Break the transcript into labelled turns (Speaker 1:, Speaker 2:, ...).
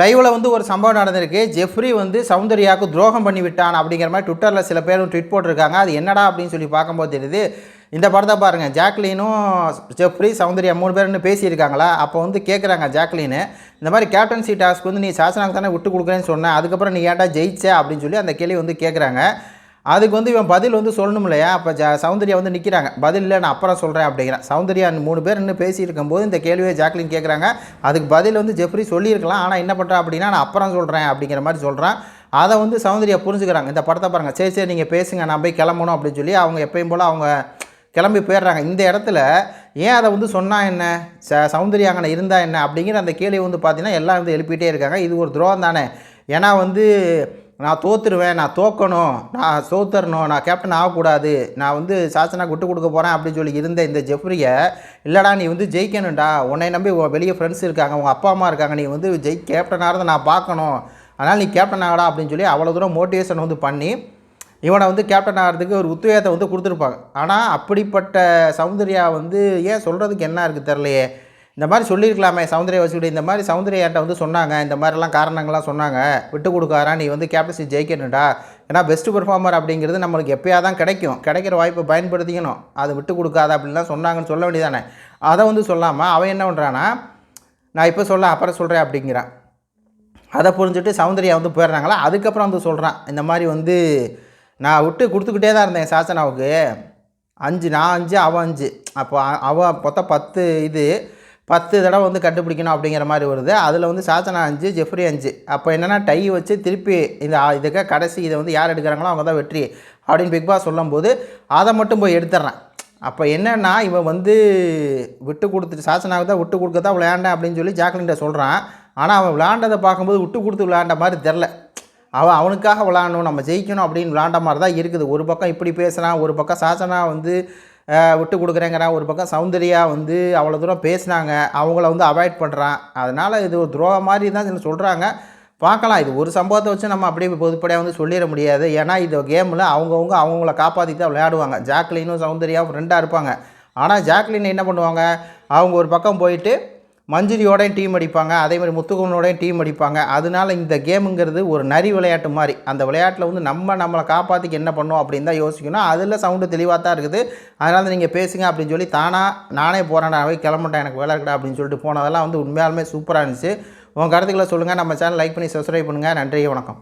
Speaker 1: லைவில் வந்து ஒரு சம்பவம் நடந்திருக்கு. ஜெஃப்ரி வந்து சௌந்தர்யாவுக்கு துரோகம் பண்ணி விட்டான் அப்படிங்கிற மாதிரி ட்விட்டரில் சில பேரும் ட்விட் போட்டிருக்காங்க. அது என்னடா அப்படின்னு சொல்லி பார்க்கும்போது தெரியுது. இந்த படத்தை பாருங்கள் ஜாக்லினும் ஜெஃப்ரி சௌந்தர்யா மூணு பேர்னு பேசியிருக்காங்களா? அப்போ வந்து கேட்குறாங்க ஜாக்லின்னு. இந்த மாதிரி கேப்டன்சி டாஸ்க் வந்து நீ சாசனாக்கு தானே விட்டு கொடுக்குறேன்னு சொன்னேன் அதுக்கப்புறம் நீ ஏன்டா ஜெயிச்ச? அப்படின்னு சொல்லி அந்த கேள்வி வந்து கேட்குறாங்க அதுக்கு வந்து இவன் பதில் வந்து சொல்லணும் இல்லையா? அப்போ ஜ சௌந்தர்யா வந்து நிற்கிறாங்க பதில் இல்லை நான் அப்புறம் சொல்கிறேன் அப்படிங்கிறேன். சௌந்தர்யா மூணு பேர் இன்னும் பேசியிருக்கும் போது இந்த கேள்வியை ஜாக்லின் கேட்குறாங்க அதுக்கு பதில் வந்து ஜெஃப்ரி சொல்லியிருக்கலாம். ஆனால் என்ன பண்ணுறா அப்படின்னா நான் அப்புறம் சொல்கிறேன் அப்படிங்கிற மாதிரி சொல்கிறான் அதை வந்து சௌந்தர்யா புரிஞ்சுக்கிறாங்க. இந்த படத்தை பாருங்கள் சரி சரி நீங்கள் பேசுங்க. நான் போய் கிளம்பணும் அப்படின்னு சொல்லி அவங்க எப்பயும் போல் அவங்க கிளம்பி போயிடுறாங்க. இந்த இடத்துல ஏன் அதை வந்து சொன்னால் என்ன? ச சௌந்தர்யா அங்கே என்ன? அப்படிங்கிற அந்த கேள்வி வந்து பார்த்தீங்கன்னா எல்லாம் வந்து எழுப்பிட்டே இருக்காங்க. இது ஒரு துரோகம் தானே. ஏன்னா வந்து நான் தோத்துருவேன் நான் தோக்கணும் நான் தோத்தரணும் நான் கேப்டன் ஆகக்கூடாது நான் வந்து சாசனாக்கு விட்டு கொடுக்க போகிறேன் அப்படின்னு சொல்லி இருந்த இந்த ஜெஃப்ரியை இல்லைடா நீ வந்து ஜெயிக்கணும்டா. உன்னை நம்பி உன் வெளியே ஃப்ரெண்ட்ஸ் இருக்காங்க உங்கள் அப்பா அம்மா இருக்காங்க நீ வந்து ஜெய் கேப்டனாக இருந்து நான் பார்க்கணும். அதனால் நீ கேப்டன் ஆகடா அப்படின்னு சொல்லி அவ்வளோ தூரம் மோட்டிவேஷன் வந்து பண்ணி இவனை வந்து கேப்டன் ஆகிறதுக்கு ஒரு உத்வேகத்தை வந்து கொடுத்துருப்பாங்க. ஆனால் அப்படிப்பட்ட சௌந்தர்யா வந்து ஏன் சொல்கிறதுக்கு என்ன இருக்குது தெரிலையே இந்த மாதிரி சொல்லியிருக்கலாமே சௌந்தரிய வச்சுக்கிட்டு இந்த மாதிரி சௌந்தர்யாட்ட வந்து சொன்னாங்க இந்த மாதிரிலாம் காரணங்கள்லாம் சொன்னாங்க விட்டு கொடுக்காரா நீ வந்து கேப்டன்சி ஜெயிக்கணுடா ஏன்னா பெஸ்ட் பெர்ஃபார்மர் அப்படிங்கிறது நம்மளுக்கு எப்போயா தான் கிடைக்கும். கிடைக்கிற வாய்ப்பை பயன்படுத்திக்கணும். அது விட்டு கொடுக்காத அப்படின்லாம் சொன்னாங்கன்னு சொல்ல வேண்டியதானே அதை வந்து சொல்லாமல் அவன் என்ன பண்ணுறான்னா நான் இப்போ சொல்ல அப்புறம் சொல்கிறேன் அப்படிங்கிறான். அதை புரிஞ்சுட்டு சௌந்தர்யா வந்து போயிடுறாங்களா? அதுக்கப்புறம் வந்து சொல்கிறான் இந்த மாதிரி வந்து நான் விட்டு கொடுத்துக்கிட்டே தான் இருந்தேன் சாசனாவுக்கு. அஞ்சு நான் அஞ்சு அவன் அஞ்சு. அப்போ அ- அவன் மொத்தம் பத்து இது. பத்து தடவை வந்து கண்டுபிடிக்கணும் அப்படிங்கிற மாதிரி வருது. அதில் வந்து சாசனா அஞ்சு ஜெஃப்ரி அஞ்சு. அப்போ என்னென்னா டை வச்சு திருப்பி இந்த இதுக்காக கடைசி இதை வந்து யார் எடுக்கிறாங்களோ அவங்க தான் வெற்றி அப்படின்னு பிக் பாஸ் சொல்லும்போது அதை மட்டும் போய் எடுத்துட்றேன் அப்போ என்னென்னா இவன் வந்து விட்டு கொடுத்துட்டு சாசனாவுக்கு தான் விட்டு கொடுக்க தான் விளையாண்டேன் அப்படின்னு சொல்லி ஜாக்லின்ட்ட சொல்கிறான் ஆனால் அவன் விளையாண்டதை பார்க்கும்போது விட்டு கொடுத்து விளையாண்ட மாதிரி தெரில அவன் அவனுக்காக விளாடணும் நம்ம ஜெயிக்கணும் அப்படின்னு விளாண்ட மாதிரி தான் இருக்குது. ஒரு பக்கம் இப்படி பேசுகிறான் ஒரு பக்கம் சாசனா வந்து விட்டு கொடுக்குறேங்கிறான் ஒரு பக்கம் சௌந்தர்யா வந்து அவ்வளோ தூரம் பேசுனாங்க. அவங்கள வந்து அவாய்ட் பண்ணுறான் அதனால் இது ஒரு துரோகம் மாதிரி தான் சொல்கிறாங்க பார்க்கலாம். இது ஒரு சம்பவத்தை வச்சு நம்ம அப்படியே பொதுப்படையாக வந்து சொல்லிட முடியாது. ஏன்னா இந்த கேமில் அவங்கவுங்க அவங்கள காப்பாற்றி தான் விளையாடுவாங்க. ஜாக்லினும் சௌந்தர்யாவும் ஃப்ரெண்டாக இருப்பாங்க. ஆனால் ஜாக்லின் என்ன பண்ணுவாங்க? அவங்க ஒரு பக்கம் போயிட்டு மஞ்சுரியோடையும் டீம் அடிப்பாங்க. அதே மாதிரி முத்துக்குமனோடையும் டீம் அடிப்பாங்க. அதனால இந்த கேமுங்கிறது ஒரு நரி விளையாட்டு மாதிரி. அந்த விளையாட்டில் வந்து நம்ம நம்மளை காப்பாற்றிக்க என்ன பண்ணோம் அப்படின்னு தான் யோசிக்கணும். அதில் சவுண்டு தெளிவாக தான் இருக்குது. அதனால் நீங்கள் பேசுங்க அப்படின்னு சொல்லி தானாக நானே போகிறேன்டாவே கிளம்பட்டேன் எனக்கு வேலை இருக்கடா அப்படின்னு சொல்லிட்டு போனதெல்லாம் வந்து உண்மையாலுமே சூப்பராக இருந்துச்சு. உங்கள் கருத்துக்களை சொல்லுங்கள் நம்ம சேனல் லைக் பண்ணி சப்ஸ்கிரைப் பண்ணுங்கள் நன்றி வணக்கம்.